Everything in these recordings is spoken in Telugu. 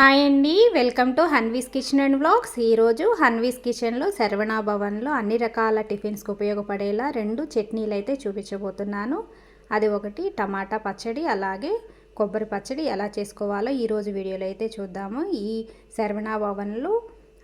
హాయ్ అండి welcome to Hanvi's kitchen and blogs ఈరోజు హన్వీస్ కిచెన్లో శరవణ భవన్లో అన్ని రకాల టిఫిన్స్కి ఉపయోగపడేలా రెండు చట్నీలు అయితే చూపించబోతున్నాను. అది ఒకటి టమాటా పచ్చడి అలాగే కొబ్బరి పచ్చడి ఎలా చేసుకోవాలో ఈరోజు వీడియోలో అయితే చూద్దాము. ఈ శరవణ భవన్లో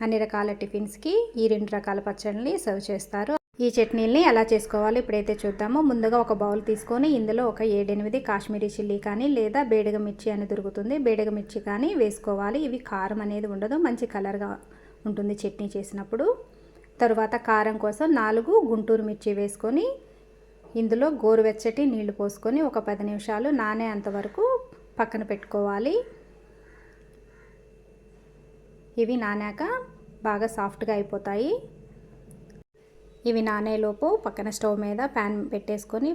అన్ని రకాల టిఫిన్స్కి ఈ రెండు రకాల పచ్చడిని సర్వ్ చేస్తారు. ఈ చట్నీల్ని ఎలా చేసుకోవాలో ఇప్పుడైతే చూద్దాము. ముందుగా ఒక బౌల్ తీసుకొని ఇందులో ఒక ఏడెనిమిది కాశ్మీరీ చిల్లీ కానీ లేదా బేడగ మిర్చి అని దొరుకుతుంది. బేడగ మిర్చి కానీ వేసుకోవాలి. ఇవి కారం అనేది ఉండదు. మంచి కలర్గా ఉంటుంది చట్నీ చేసినప్పుడు. తరువాత కారం కోసం నాలుగు గుంటూరు మిర్చి వేసుకొని ఇందులో గోరువెచ్చటి నీళ్ళు పోసుకొని ఒక పది నిమిషాలు నానే అంతవరకు పక్కన పెట్టుకోవాలి. ఇవి నానాక బాగా సాఫ్ట్గా అయిపోతాయి. ఇవి నానేలోపు పక్కన స్టవ్ మీద ప్యాన్ పెట్టేసుకొని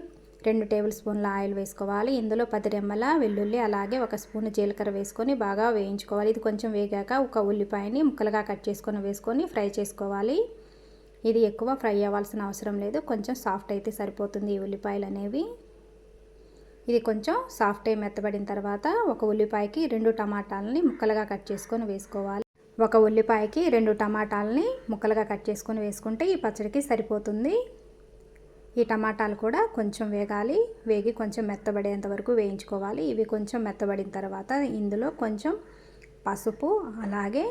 రెండు టేబుల్ స్పూన్ల ఆయిల్ వేసుకోవాలి. ఇందులో పది రెమ్మల వెల్లుల్లి అలాగే ఒక స్పూన్ జీలకర్ర వేసుకొని బాగా వేయించుకోవాలి. ఇది కొంచెం వేగాక ఒక ఉల్లిపాయని ముక్కలుగా కట్ చేసుకొని వేసుకొని ఫ్రై చేసుకోవాలి. ఇది ఎక్కువ ఫ్రై అవ్వాల్సిన అవసరం లేదు. కొంచెం సాఫ్ట్ అయితే సరిపోతుంది ఈ ఉల్లిపాయలు అనేవి. ఇది కొంచెం సాఫ్ట్ అయి మెత్తబడిన తర్వాత ఒక ఉల్లిపాయకి రెండు టమాటాలని ముక్కలుగా కట్ చేసుకొని వేసుకోవాలి. ఒక ఉల్లిపాయకి రెండు టమాటాలని ముక్కలుగా కట్ చేసుకొని వేసుకుంటే ఈ పచ్చడికి సరిపోతుంది. ఈ టమాటాలు కూడా కొంచెం వేగాలి వేగి కొంచెం మెత్తబడేంత వరకు వేయించుకోవాలి. ఇవి కొంచెం మెత్తబడిన తర్వాత ఇందులో కొంచెం పసుపు అలాగే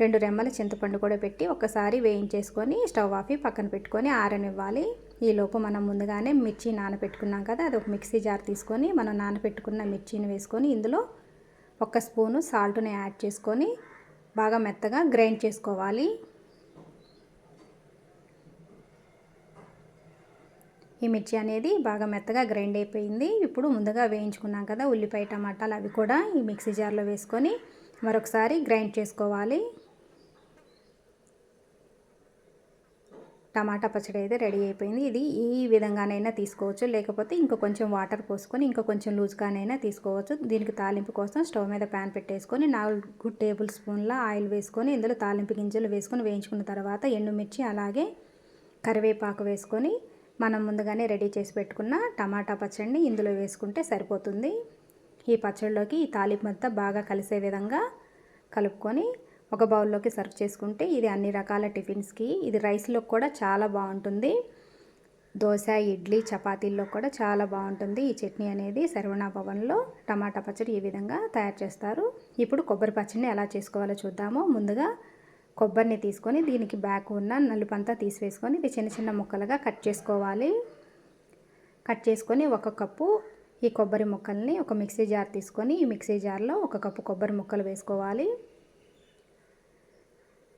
రెండు రెమ్మల చింతపండు కూడా పెట్టి ఒకసారి వేయించేసుకొని స్టవ్ ఆఫి పక్కన పెట్టుకొని ఆరనివ్వాలి. ఈలోపు మనం ముందుగానే మిర్చి నానబెట్టుకున్నాం కదా అది ఒక మిక్సీ జార్ తీసుకొని మనం నానబెట్టుకున్న మిర్చిని వేసుకొని ఇందులో ఒక స్పూను సాల్ట్ని యాడ్ చేసుకొని బాగా మెత్తగా గ్రైండ్ చేసుకోవాలి. ఈ మిర్చి అనేది బాగా మెత్తగా గ్రైండ్ అయిపోయింది. ఇప్పుడు ముందుగా వేయించుకున్నాం కదా ఉల్లిపాయ టమాటాలు అవి కూడా ఈ మిక్సీ జార్లో వేసుకొని మరొకసారి గ్రైండ్ చేసుకోవాలి. టమాటా పచ్చడి అయితే రెడీ అయిపోయింది. ఇది ఈ విధంగానైనా తీసుకోవచ్చు. లేకపోతే ఇంకా కొంచెం వాటర్ పోసుకొని ఇంకా కొంచెం లూజ్గానైనా తీసుకోవచ్చు. దీనికి తాలింపు కోసం స్టవ్ మీద ప్యాన్ పెట్టేసుకొని నాలుగు టేబుల్ స్పూన్ల ఆయిల్ వేసుకొని ఇందులో తాలింపు గింజలు వేసుకొని వేయించుకున్న తర్వాత ఎండుమిర్చి అలాగే కరివేపాకు వేసుకొని మనం ముందుగానే రెడీ చేసి పెట్టుకున్న టమాటా పచ్చడిని ఇందులో వేసుకుంటే సరిపోతుంది. ఈ పచ్చడిలోకి ఈ తాలింపు అంతా బాగా కలిసే విధంగా కలుపుకొని ఒక బౌల్లోకి సర్వ్ చేసుకుంటే ఇది అన్ని రకాల టిఫిన్స్కి ఇది రైస్లో కూడా చాలా బాగుంటుంది. దోశ ఇడ్లీ చపాతీల్లో కూడా చాలా బాగుంటుంది. ఈ చట్నీ అనేది సర్వణ భవన్లో టమాటా పచ్చడి ఈ విధంగా తయారు చేస్తారు ఇప్పుడు కొబ్బరి పచ్చడిని ఎలా చేసుకోవాలో చూద్దాము. ముందుగా కొబ్బరిని తీసుకొని దీనికి బ్యాక్ ఉన్న నలుపంతా తీసివేసుకొని ఇది చిన్న చిన్న ముక్కలుగా కట్ చేసుకోవాలి. కట్ చేసుకొని ఒక కప్పు ఈ కొబ్బరి ముక్కల్ని ఒక మిక్సీ జార్ తీసుకొని ఈ మిక్సీ జార్లో ఒక కప్పు కొబ్బరి ముక్కలు వేసుకోవాలి.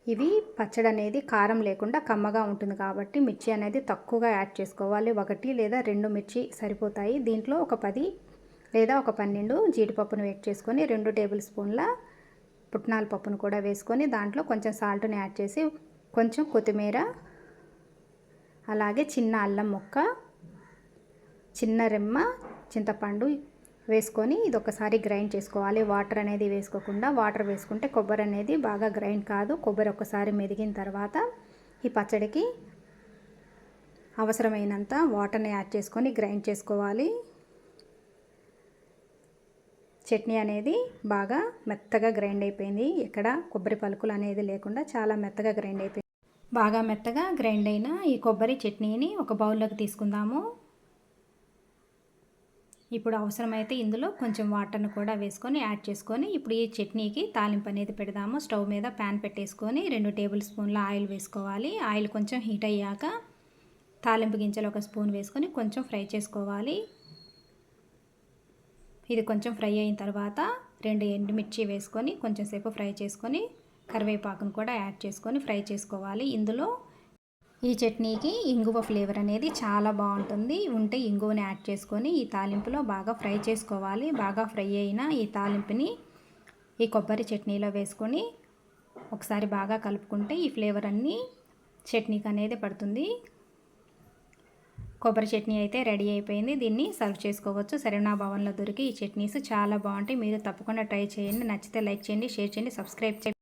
ఇవి పచ్చడి అనేది కారం లేకుండా కమ్మగా ఉంటుంది కాబట్టి మిర్చి అనేది తక్కువగా యాడ్ చేసుకోవాలి. ఒకటి లేదా రెండు మిర్చి సరిపోతాయి. దీంట్లో ఒక పది లేదా ఒక పన్నెండు జీడిపప్పును వేట్ చేసుకొని రెండు టేబుల్ స్పూన్ల పుట్నాల పప్పును కూడా వేసుకొని దాంట్లో కొంచెం సాల్ట్ని యాడ్ చేసి కొంచెం కొత్తిమీర అలాగే చిన్న అల్లం ముక్క చిన్న రెమ్మ చింతపండు వేసుకొని ఇది ఒకసారి గ్రైండ్ చేసుకోవాలి. వాటర్ అనేది వేసుకోకుండా వాటర్ వేసుకుంటే కొబ్బరి అనేది బాగా గ్రైండ్ కాదు. కొబ్బరి ఒకసారి మెదిగిన తర్వాత ఈ పచ్చడికి అవసరమైనంత వాటర్ని యాడ్ చేసుకొని గ్రైండ్ చేసుకోవాలి. చట్నీ అనేది బాగా మెత్తగా గ్రైండ్ అయిపోయింది. ఇక్కడ కొబ్బరి పలుకులు అనేది లేకుండా చాలా మెత్తగా గ్రైండ్ అయిపోయింది. బాగా మెత్తగా గ్రైండ్ అయిన ఈ కొబ్బరి చట్నీని ఒక బౌల్లోకి తీసుకుందాము. ఇప్పుడు అవసరమైతే ఇందులో కొంచెం వాటర్ను కూడా వేసుకొని యాడ్ చేసుకొని ఇప్పుడు ఈ చట్నీకి తాలింపు అనేది పెడదాము. స్టవ్ మీద ప్యాన్ పెట్టేసుకొని రెండు టేబుల్ స్పూన్ల ఆయిల్ వేసుకోవాలి. ఆయిల్ కొంచెం హీట్ అయ్యాక తాలింపు గింజలు ఒక స్పూన్ వేసుకొని కొంచెం ఫ్రై చేసుకోవాలి. ఇది కొంచెం ఫ్రై అయిన తర్వాత రెండు ఎండుమిర్చి వేసుకొని కొంచెం సేపు ఫ్రై చేసుకొని కరివేపాకును కూడా యాడ్ చేసుకొని ఫ్రై చేసుకోవాలి. ఇందులో ఈ చట్నీకి ఇంగువ ఫ్లేవర్ అనేది చాలా బాగుంటుంది. ఉంటే ఇంగువని యాడ్ చేసుకొని ఈ తాలింపులో బాగా ఫ్రై చేసుకోవాలి. బాగా ఫ్రై అయిన ఈ తాలింపుని ఈ కొబ్బరి చట్నీలో వేసుకొని ఒకసారి బాగా కలుపుకుంటే ఈ ఫ్లేవర్ అన్నీ చట్నీకి అనేది పడుతుంది. కొబ్బరి చట్నీ అయితే రెడీ అయిపోయింది. దీన్ని సర్వ్ చేసుకోవచ్చు. సరేనా భవన్లో దొరికి ఈ చట్నీస్ చాలా బాగుంటాయి. మీరు తప్పకుండా ట్రై చేయండి. నచ్చితే లైక్ చేయండి షేర్ చేయండి సబ్స్క్రైబ్ చేయండి.